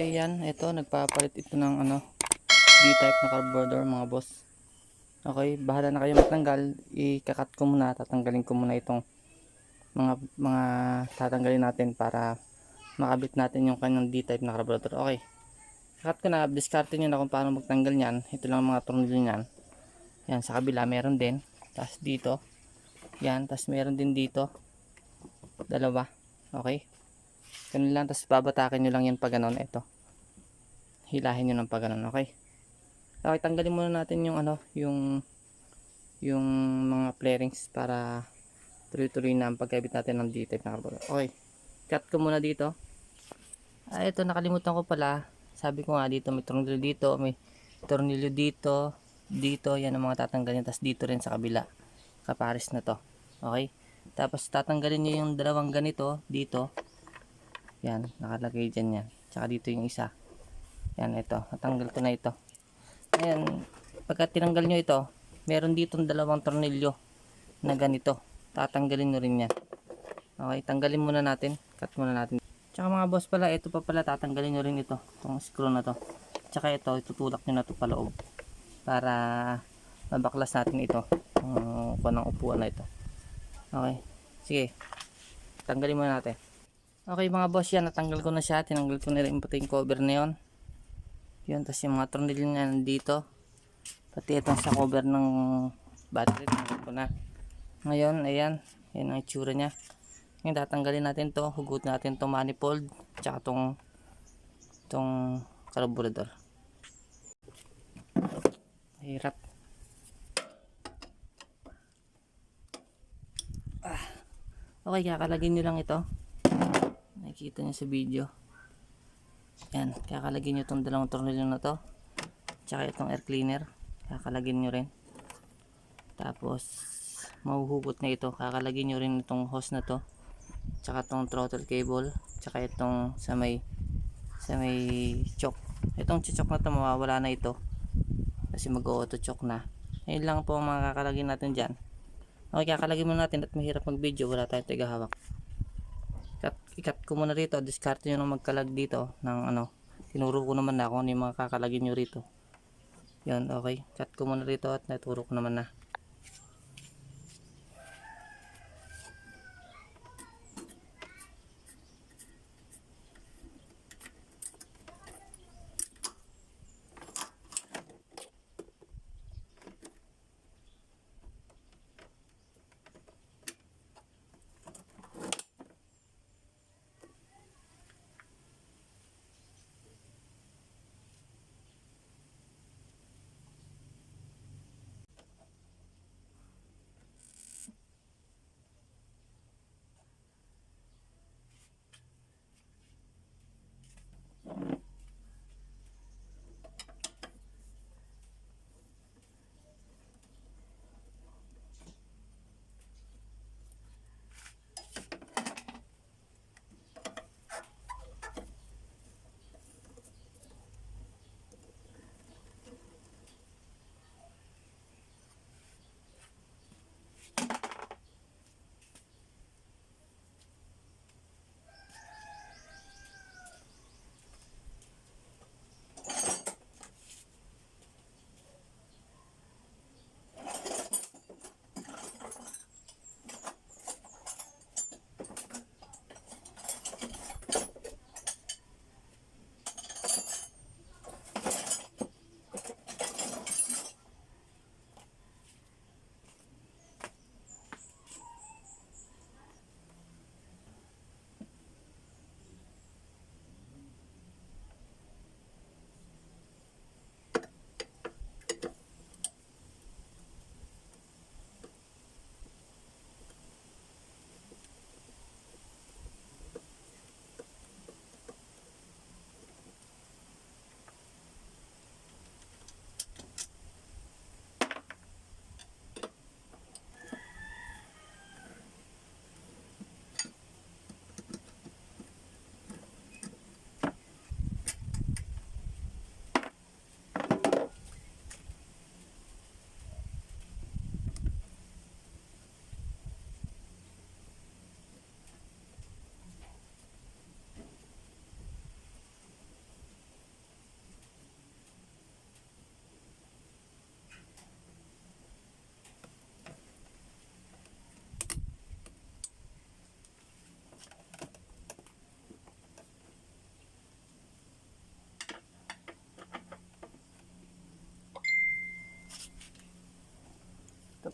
Okay. Ito, nagpapalit ito ng ano, D-type na carburetor mga boss. Okay, bahala na kayo matanggal. Ikakat ko muna, tatanggalin ko muna itong mga mga tatanggalin natin para makabit natin yung kanyang D-type na carburetor. Okay. Kakat ko na, discarte nyo na kung paano magtanggal niyan. Ito lang ang mga tornilyo niyan. Yan, sa kabila meron din. Tapos dito. Yan, tapos meron din dito. Dalawa. Okay. Ganun lang, tapos babatakin nyo lang yan pag ganun. Ito. Hilahin nyo ng pag ganun, okay? Okay, tanggalin muna natin yung ano, yung yung mga flarings para tuloy-tuloy na ang pagkabit natin ng D-type na carburetor. Okay. Cut ko muna dito. Ah, ito nakalimutan ko pala. Sabi ko nga dito may tornilyo dito, may tornilyo dito, dito, yan ang mga tatanggalin. Tapos dito rin sa kabila. Kapares na to. Okay? Tapos tatanggalin nyo yung dalawang ganito dito. Yan, nakalagay dyan yan. Tsaka dito yung isa. Yan, ito. Natanggal ko na ito. Ayan, pagka tinanggal nyo ito, meron dito dalawang tornilyo na ganito. Tatanggalin nyo rin yan. Okay, tanggalin muna natin. Cut muna natin. Tsaka mga boss pala, ito pa pala tatanggalin nyo rin ito. Itong screw na to. Tsaka ito, itutulak nyo na to paloob. Para mabaklas natin ito. Ang uh, ng upuan na ito. Okay. Sige. Tanggalin muna natin. Okay mga boss yan, natanggal ko na siya. Tinanggal ko na rin pati yung cover na yun. Yun, tapos yung mga tornilyo niya nandito. Pati itong sa cover ng battery, tinanggal ko na. Ngayon, ayan. Yan ang itsura niya. Ngayon, tatanggalin natin to Hugot natin to manifold. Tsaka tong tong carburetor. Hirap. Ah. Okay, kakalagin nyo lang ito. Nakikita nyo sa video. Yan, kakalagin nyo itong dalawang tornilyo na to. Tsaka itong air cleaner. Kakalagin nyo rin. Tapos, mahuhugot na ito. Kakalagin nyo rin itong hose na to. Tsaka itong throttle cable. Tsaka itong sa may sa may choke. Itong choke na to mawawala na ito. Kasi mag-auto choke na. Ayun lang po ang mga kakalagin natin dyan. Okay, kakalagin muna natin at mahirap mag-video. Wala tayong tagahawak. Ikat ko muna rito. Discard nyo nang magkalag dito ng ano. Tinuro ko naman na kung ano yung mga kakalagin nyo rito. Yan, okay. Cut ko muna rito at naturo ko naman na.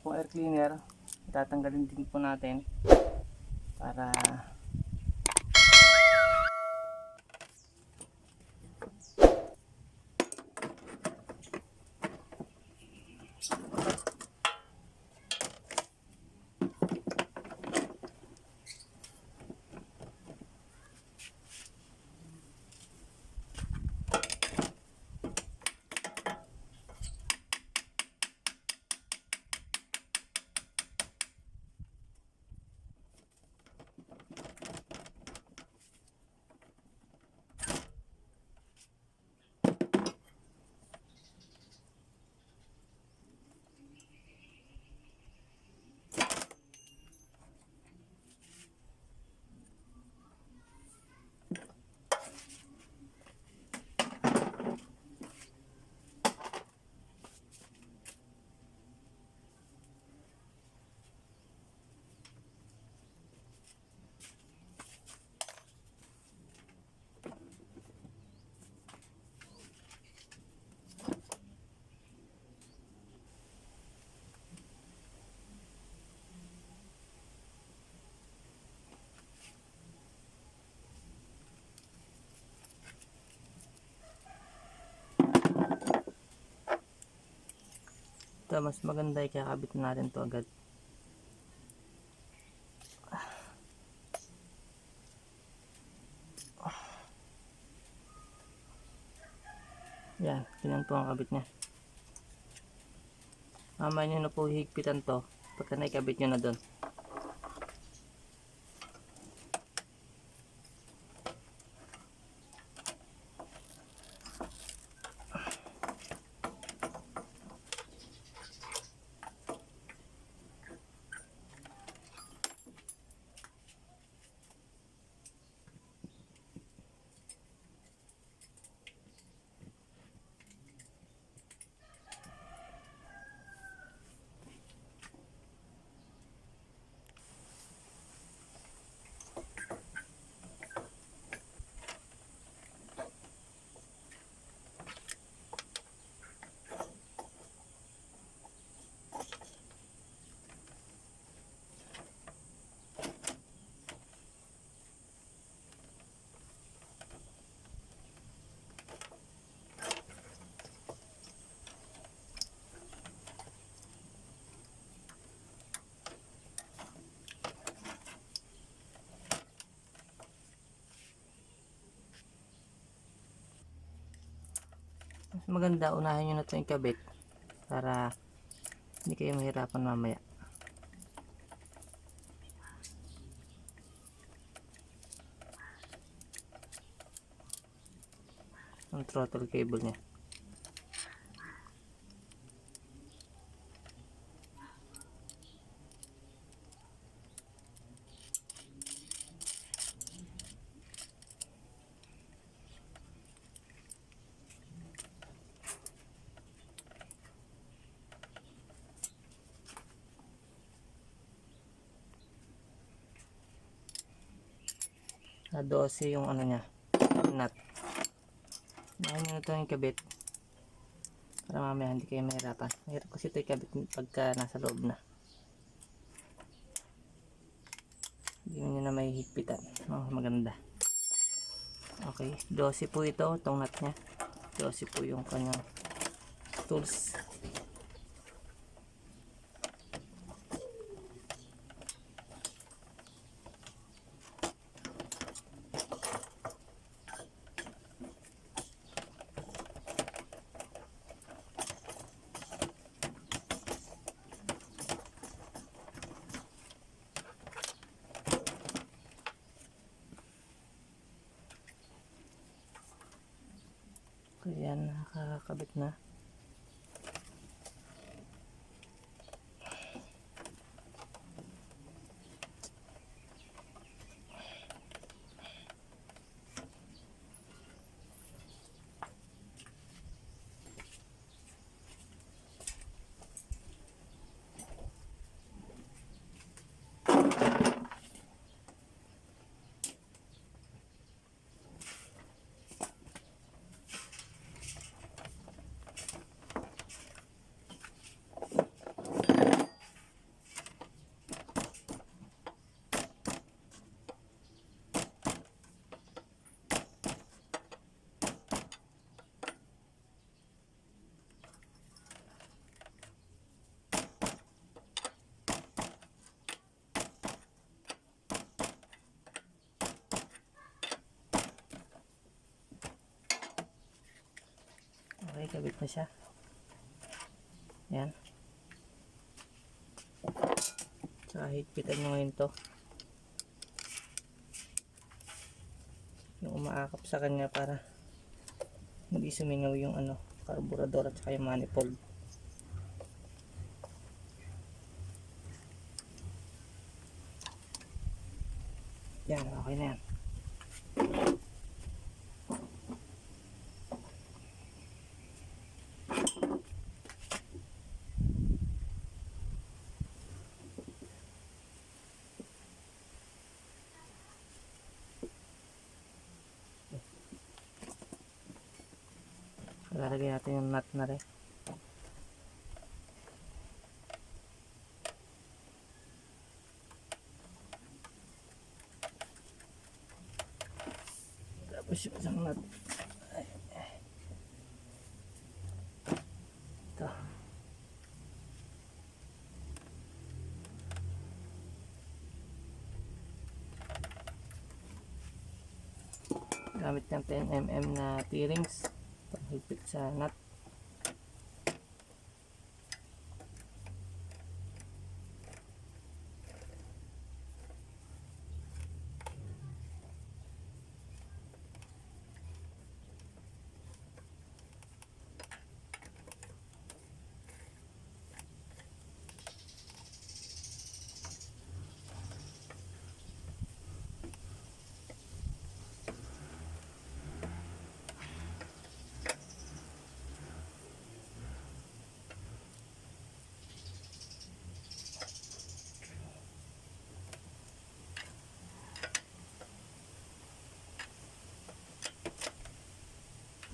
Pong air cleaner. Tatanggalin din po natin para ito mas maganda ikakabit natin to agad. Yan, ganyan po ang kabit niya. Mamaya nyo na po higpitan to pagka naikabit nyo na doon. Mas maganda unahin nyo na ito yung kabit para hindi kayo mahirapan mamaya. Ang throttle cable niya. Ah, 12 yung ano niya, nut. Dahil nyo na ito yung kabit. Para mamaya hindi kayo mahirapan. Mahirap kasi ito yung kabit pagka nasa loob na. Hindi nyo na may higpitan. Oh, maganda. Okay, 12 po ito, itong nut niya. 12 po yung kanyang tools. Okay, kabit na siya. Yan. Tsaka higpitan nyo ngayon to. Yung umaakap sa kanya para hindi sumingaw yung ano, carburetor at saka yung manifold. Yan, okay na yan. Lalagay natin yung nut na rin. Tapos yung isang nut. Ito. Gamit ng 10mm na T-rings panghigpit sa.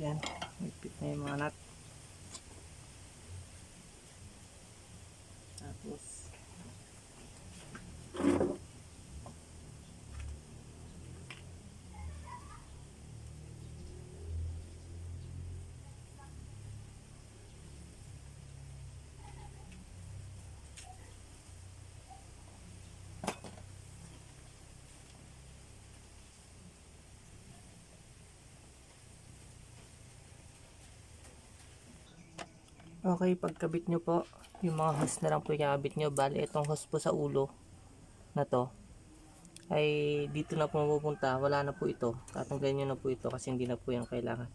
Yan, higpit na yung mga nut. Tapos, Okay, pagkabit nyo po, yung mga hose na lang po ikakabit nyo. Bali, itong hose po sa ulo na to, ay dito na po mapupunta. Wala na po ito. Tatanggalin nyo na po ito kasi hindi na po yan kailangan.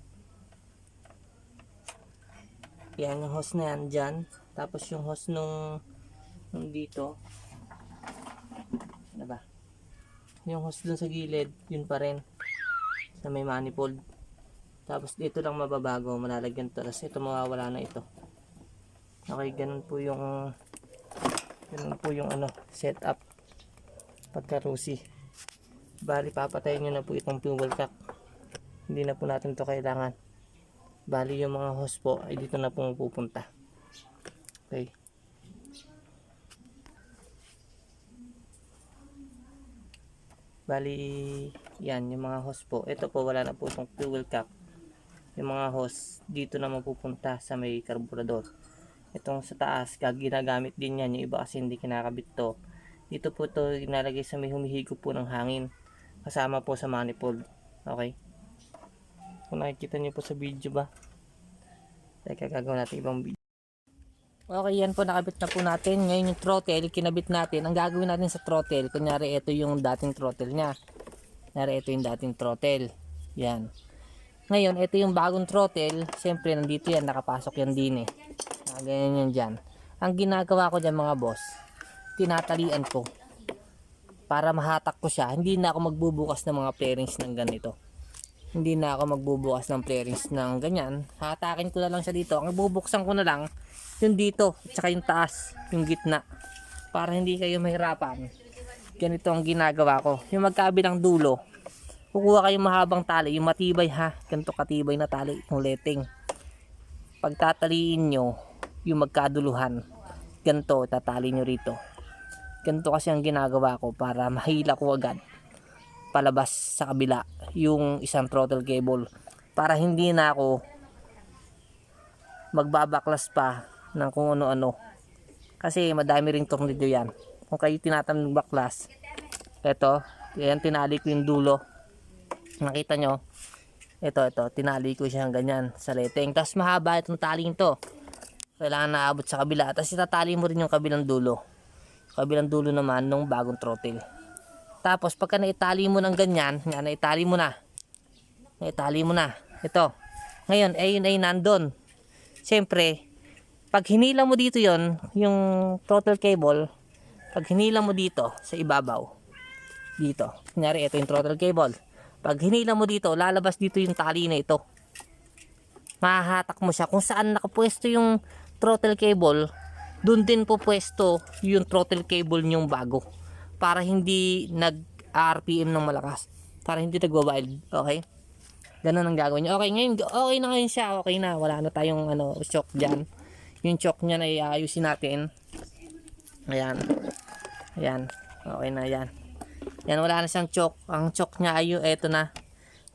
Yan, yung hose na yan dyan. Tapos yung hose nung, nung dito, ano ba? Yung hose dun sa gilid, yun pa rin. Sa may manifold. Tapos dito lang mababago, malalagyan to. Tapos ito mawawala na ito. Okay, ganun po yung ganun po yung ano, setup pagka rusi. Bali, papatayin nyo na po itong fuel cap. Hindi na po natin to kailangan. Bali, yung mga hose po ay dito na po pupunta. Okay. Bali, yan, yung mga hose po. Ito po, wala na po itong fuel cap. Yung mga hose, dito na mapupunta sa may karburador itong sa taas gag- ginagamit din yan yung iba kasi hindi kinakabit to. Dito po to ginalagay sa may humihigop po ng hangin. Kasama po sa manifold. Okay? Kung nakikita niyo po sa video ba? Teka gagawin natin ibang video. Okay yan po nakabit na po natin. Ngayon yung throttle kinabit natin. Ang gagawin natin sa throttle kunyari ito yung dating throttle nya kunyari ito yung dating throttle. Yan. Ngayon, ito yung bagong throttle. Siyempre, nandito yan. Nakapasok yan din eh. Ah, ganyan yan dyan. Ang ginagawa ko dyan mga boss, tinatalian ko. Para mahatak ko siya. Hindi na ako magbubukas ng mga pairings ng ganito. Hindi na ako magbubukas ng pairings ng ganyan. Hatakin ko na lang siya dito. Ang bubuksan ko na lang, yung dito. At saka yung taas, yung gitna. Para hindi kayo mahirapan. Ganito ang ginagawa ko. Yung magkabilang dulo, kukuha kayong mahabang tali, yung matibay ha, ganito katibay na tali, yung letting. Pagtataliin nyo, yung magkaduluhan, ganito, tatali nyo rito. Ganito kasi ang ginagawa ko para mahila ko agad palabas sa kabila yung isang throttle cable para hindi na ako magbabaklas pa ng kung ano-ano kasi madami ring tornilyo yan kung kayo tinatanong baklas eto yan tinali ko yung dulo nakita nyo Ito, ito. Tinali ko siyang ganyan sa leteng. Tapos mahaba itong taling to. Kailangan naabot sa kabila. Tapos itatali mo rin yung kabilang dulo. Kabilang dulo naman nung bagong throttle. Tapos pagka naitali mo ng ganyan, nga naitali mo na. Naitali mo na. Ito. Ngayon, ayun ay nandun. Siyempre, pag hinila mo dito yon yung throttle cable, pag hinila mo dito sa ibabaw, dito, kunyari ito yung throttle cable, pag hinila mo dito, lalabas dito yung tali na ito. Mahahatak mo siya kung saan nakapwesto yung throttle cable, dun din po pwesto yung throttle cable nyong bago para hindi nag RPM ng malakas para hindi nagwa-wild okay? Ganun ang gagawin niya. Okay ngayon okay na ngayon siya okay na. Wala na tayong ano shock dyan. Yung choke niya na iayusin natin. Ayan. Ayan. Okay na yan yan wala na siyang choke. Ang choke niya ay eto na.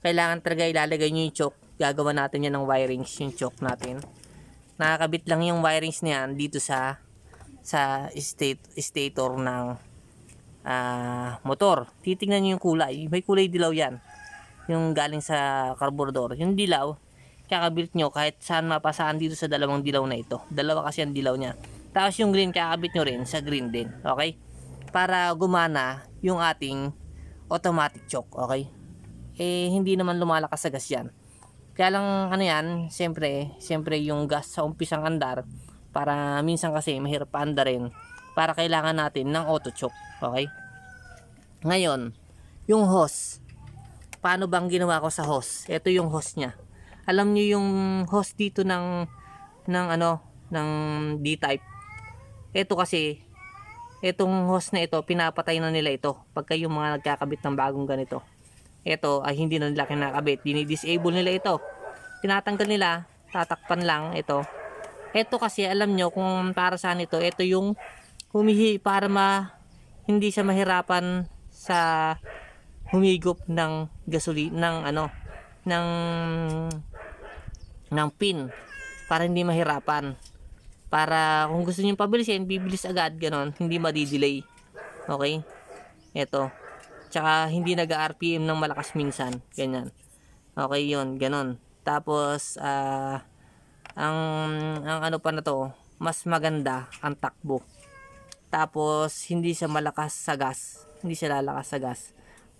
Kailangan talaga ilalagay niyo yung choke. Gagawa natin yan ng wirings yung choke natin nakakabit lang yung wirings niyan dito sa sa state stator ng ah, motor titingnan niyo yung kulay may kulay dilaw yan yung galing sa carburetor yung dilaw kakabit nyo kahit saan mapasaan dito sa dalawang dilaw na ito. Dalawa kasi ang dilaw niya. Tapos yung green kakabit nyo rin sa green din. Okay? Para gumana yung ating automatic choke. Okay? Eh, hindi naman lumalakas sa gas yan. Kaya lang, ano yan, siyempre, siyempre yung gas sa umpisang andar, para minsan kasi mahirap pa andarin, para kailangan natin ng auto choke. Okay? Ngayon, yung hose, paano bang ginawa ko sa hose? Ito yung hose niya alam niyo yung host dito ng ng ano ng D-type ito kasi itong host na ito pinapatay na nila ito pagka yung mga nagkakabit ng bagong ganito ito ay hindi na nila kinakabit dinidisable nila ito tinatanggal nila tatakpan lang ito ito kasi alam nyo kung para saan ito ito yung humihi para ma hindi siya mahirapan sa humigop ng gasolina ng ano ng ng pin para hindi mahirapan. Para kung gusto niyo pabilisin, bibilis agad ganon, hindi madidelay. Okay? Ito. Tsaka hindi nag-RPM ng malakas minsan, ganyan. Okay, 'yon, ganon. Tapos ah ang ang ano pa na to, mas maganda ang takbo. Tapos hindi siya malakas sa gas. Hindi siya lalakas sa gas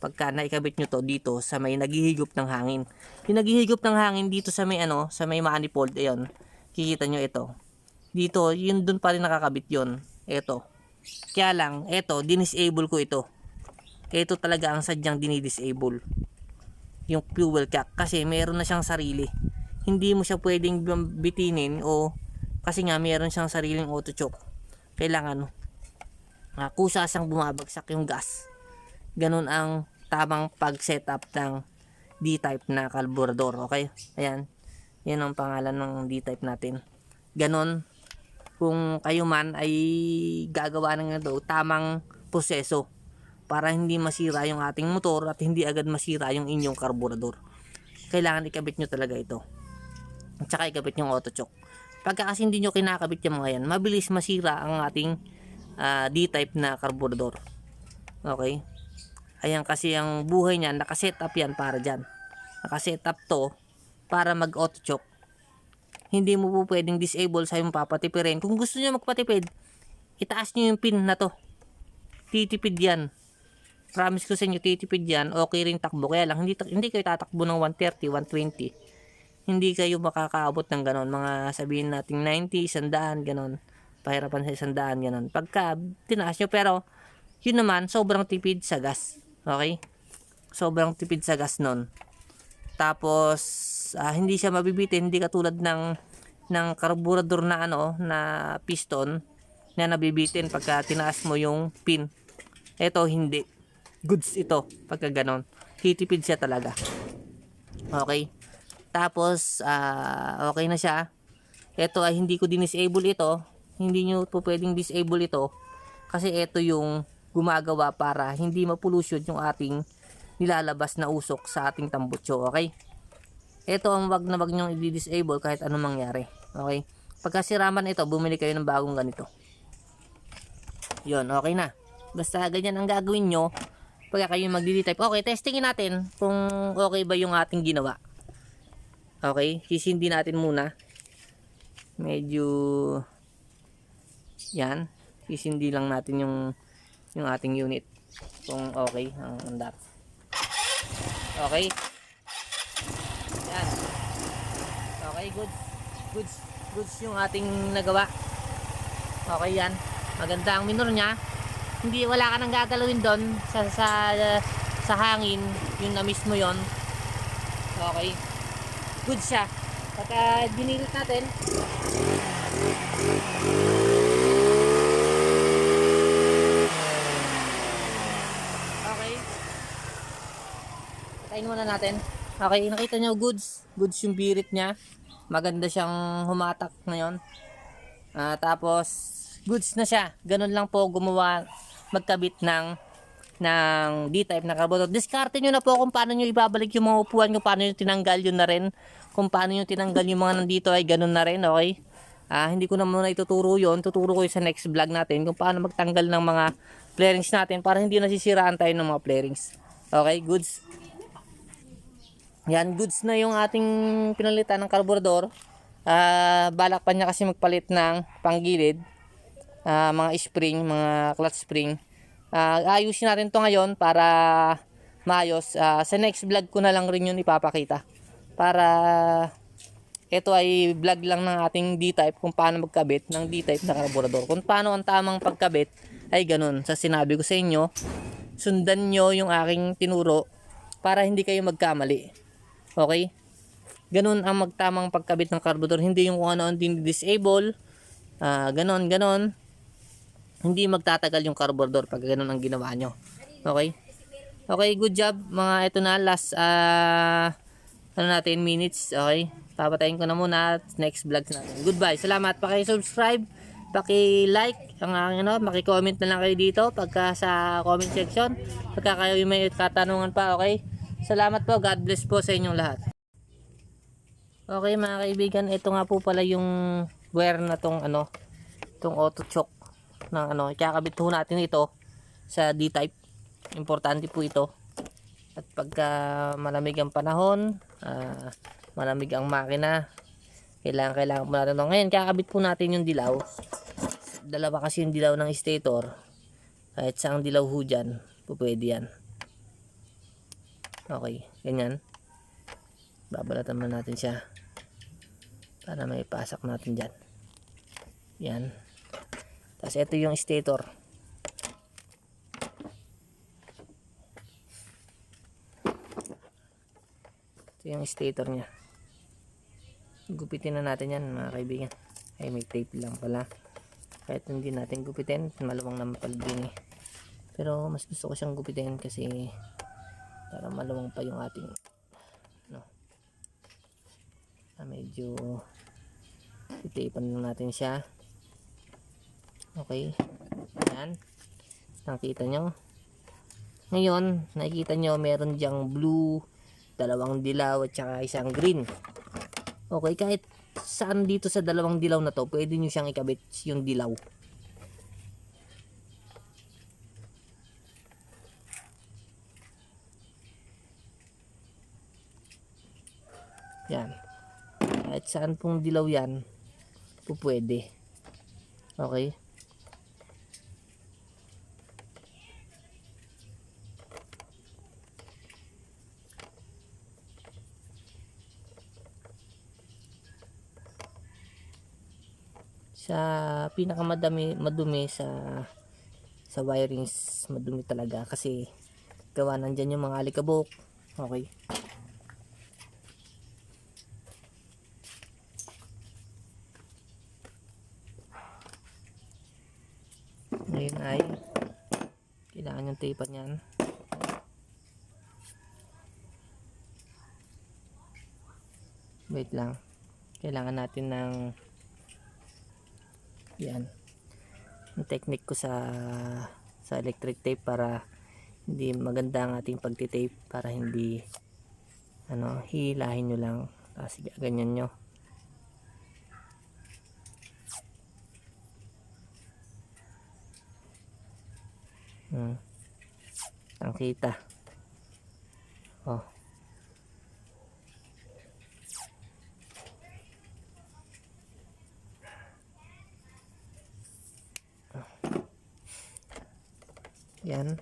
pagka naikabit nyo to dito sa may naghihigop ng hangin. Yung naghihigop ng hangin dito sa may ano, sa may manifold, ayun. Kikita nyo ito. Dito, yun dun pa rin nakakabit yun. Ito. Kaya lang, ito, dinisable ko ito. Ito talaga ang sadyang dinidisable. Yung fuel cap. Kasi meron na siyang sarili. Hindi mo siya pwedeng bitinin o kasi nga meron siyang sariling auto choke. Kailangan uh, kusa siyang bumabagsak yung gas. Ganun ang tamang pag-setup ng D-type na carburetor. Okay? Ayan. Yan ang pangalan ng D-type natin. Ganon. Kung kayo man ay gagawa ng ito, tamang proseso para hindi masira yung ating motor at hindi agad masira yung inyong carburetor. Kailangan ikabit nyo talaga ito. At saka ikabit yung auto choke. Pagka kasi hindi nyo kinakabit yung mga yan, mabilis masira ang ating ah, D-type na carburetor. Okay? Ayan kasi ang buhay niya, nakaset up yan para dyan. Nakaset up to para mag auto choke. Hindi mo po pwedeng disable sa yung papatipirin. Kung gusto niyo magpatipid, itaas niyo yung pin na to. Titipid yan. Promise ko sa inyo, titipid yan. Okay rin takbo. Kaya lang, hindi, hindi kayo tatakbo ng 130, 120. Hindi kayo makakaabot ng ganon. Mga sabihin natin 90, 100, ganon. Pahirapan sa 100, ganon. Pagka tinaas nyo, pero yun naman, sobrang tipid sa gas. Okay? Sobrang tipid sa gas nun. Tapos, ah, hindi siya mabibitin, hindi katulad ng ng carburetor na ano, na piston na nabibitin pagka tinaas mo yung pin. Ito hindi. Goods ito pagka ganon. Titipid siya talaga. Okay? Tapos, ah, okay na siya. Ito ay hindi ko dinisable ito. Hindi nyo po pwedeng disable ito. Kasi ito yung gumagawa para hindi mapollution yung ating nilalabas na usok sa ating tambutso, okay? Ito ang wag na wag nyong i-disable kahit anong mangyari, okay? Pagka siraman ito, bumili kayo ng bagong ganito. Yun, okay na. Basta ganyan ang gagawin nyo pagka kayo magdi-type. Okay, testingin natin kung okay ba yung ating ginawa. Okay, sisindi natin muna. Medyo yan, sisindi lang natin yung yung ating unit kung okay ang andar. Okay. Yan. Okay, good. Goods, goods yung ating nagawa. Okay yan. Maganda ang minor niya. Hindi wala ka nang gagalawin doon sa sa sa hangin, yung na mismo 'yon. Okay. Good siya. Pagka dinilit natin, Okay. Patayin muna natin. Okay, nakita nyo goods. Goods yung birit niya. Maganda siyang humatak ngayon. Ah, tapos goods na siya. Ganun lang po gumawa magkabit ng ng D-type na carburetor. Diskarte nyo na po kung paano nyo ibabalik yung mga upuan nyo, paano nyo tinanggal yun na rin. Kung paano nyo tinanggal yung mga nandito ay ganun na rin, okay? Ah, hindi ko na muna ituturo yon Tuturo ko yun sa next vlog natin kung paano magtanggal ng mga flarings natin para hindi nasisiraan tayo ng mga flarings. Okay, goods. Yan, goods na yung ating pinalitan ng carburetor. Ah, balak pa niya kasi magpalit ng panggilid. Ah, mga spring, mga clutch spring. Ah, ayusin natin to ngayon para maayos. Ah, sa next vlog ko na lang rin yun ipapakita. Para ito ay vlog lang ng ating D-type kung paano magkabit ng D-type na carburetor. Kung paano ang tamang pagkabit ay ganun. Sa sinabi ko sa inyo, sundan nyo yung aking tinuro para hindi kayo magkamali. Okay? Ganun ang magtamang pagkabit ng carburetor. Hindi yung kung ano ang disable. Ah, ganon, ganon. Hindi magtatagal yung carburetor pag ganun ang ginawa nyo. Okay? Okay, good job. Mga ito na, last, ah, ano natin, minutes. Okay? Papatayin ko na muna at next vlog natin. Goodbye. Salamat. Paki-subscribe, paki-like, ang ano, maki-comment na lang kayo dito pagka sa comment section. Pagka kayo may katanungan pa, okay? Salamat po. God bless po sa inyong lahat. Okay mga kaibigan, ito nga po pala yung wire na tong ano, tong auto choke ng ano, ikakabit po natin ito sa D-type. Importante po ito. At pagka malamig ang panahon, ah, malamig ang makina, kailangan kailangan po natin ito. Ngayon, kakabit po natin yung dilaw. Dalawa kasi yung dilaw ng stator. Kahit saang dilaw ho dyan, pwede yan. Okay, ganyan. Babalatan mo natin siya para may pasak natin dyan. Yan. Tapos ito yung stator. Ito yung stator niya. Gupitin na natin yan mga kaibigan. Ay may tape lang pala. Kahit hindi natin gupitin, maluwang naman pala din eh. Pero mas gusto ko siyang gupitin kasi para maluwang pa yung ating no. Ah, medyo itipan lang natin siya. Okay. Yan. Nakita nyo. Ngayon, nakikita nyo meron diyang blue, dalawang dilaw at saka isang green. Okay, kahit saan dito sa dalawang dilaw na to, pwede nyo siyang ikabit yung dilaw. Yan. Kahit saan pong dilaw yan, po. Okay? Sa pinakamadami madumi sa sa wirings madumi talaga. Kasi gawa nandyan yung mga alikabok. Okay. Ngayon ay kailangan yung tapan yan wait lang. Kailangan natin ng yan. Ang technique ko sa sa electric tape para hindi maganda ang ating pagtitape para hindi ano hilahin nyo lang. Tapos ganyan nyo. Hmm. ang kita. Oh Yan.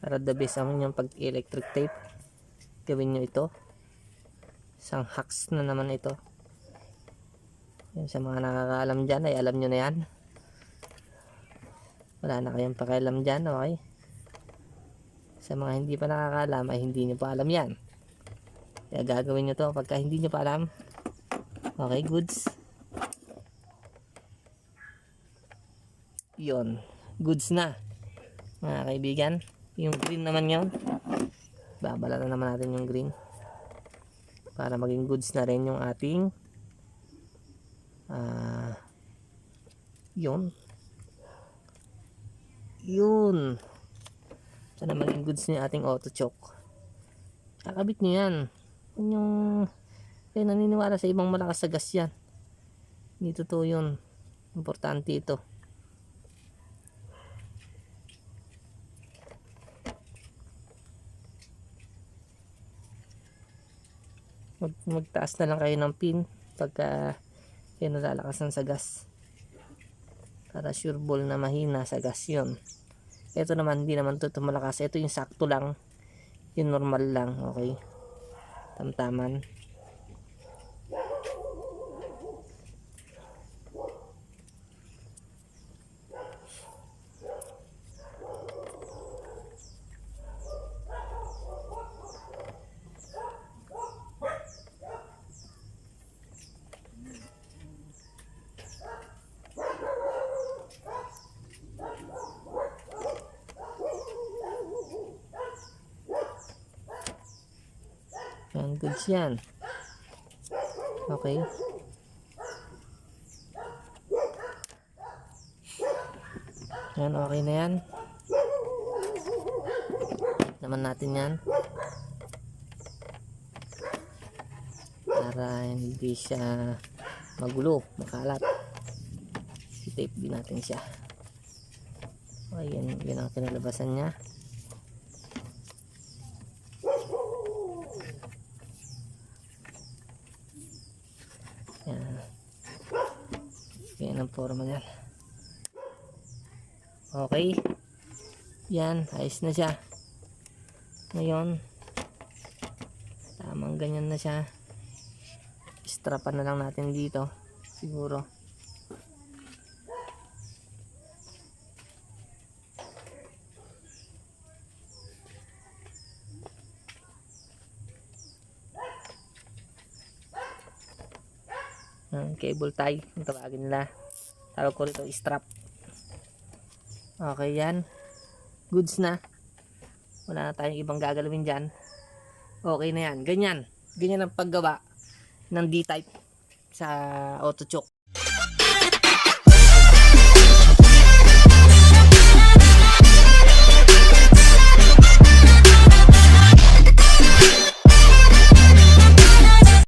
Para the best ang inyong pag-electric tape. Gawin nyo ito. Isang hacks na naman ito. Yan, sa mga nakakaalam dyan ay alam nyo na yan. Wala na kayong pakialam dyan, okay? Sa mga hindi pa nakakaalam ay hindi nyo pa alam yan. Kaya gagawin nyo to pagka hindi nyo pa alam. Okay, goods. Yon, goods na. Mga kaibigan, yung green naman yon. Babalatan naman natin yung green. Para maging goods na rin yung ating ah yun. Yun. Sana maging goods ni ating auto choke. Kakabit nyo. Yun yung kaya naniniwala sa ibang malakas sa gas yan. Hindi totoo yun. Importante ito. Mag, magtaas na lang kayo ng pin pagka kayo nalalakasan sa gas. Para sure ball na mahina sa gas yun. Ito naman, hindi naman ito malakas. Ito yung sakto lang. Yung normal lang, okay? Tamtaman. Yan, goods yan. Okay. Yan, okay na yan. Naman natin yan. Para hindi siya magulo, makalat. I-tape din natin siya. Okay, yan, yan ang kinalabasan niya. Yan. Yan ang forma niyan. Okay. Yan, ayos na siya. Ngayon, tamang ganyan na siya. Strapan na lang natin dito. Siguro. Ang cable tie, ang tawagin nila. Tawag ko rito, strap. Okay yan. Goods na. Wala na tayong ibang gagalawin dyan. Okay na yan. Ganyan. Ganyan ang paggawa ng D-type sa auto choke.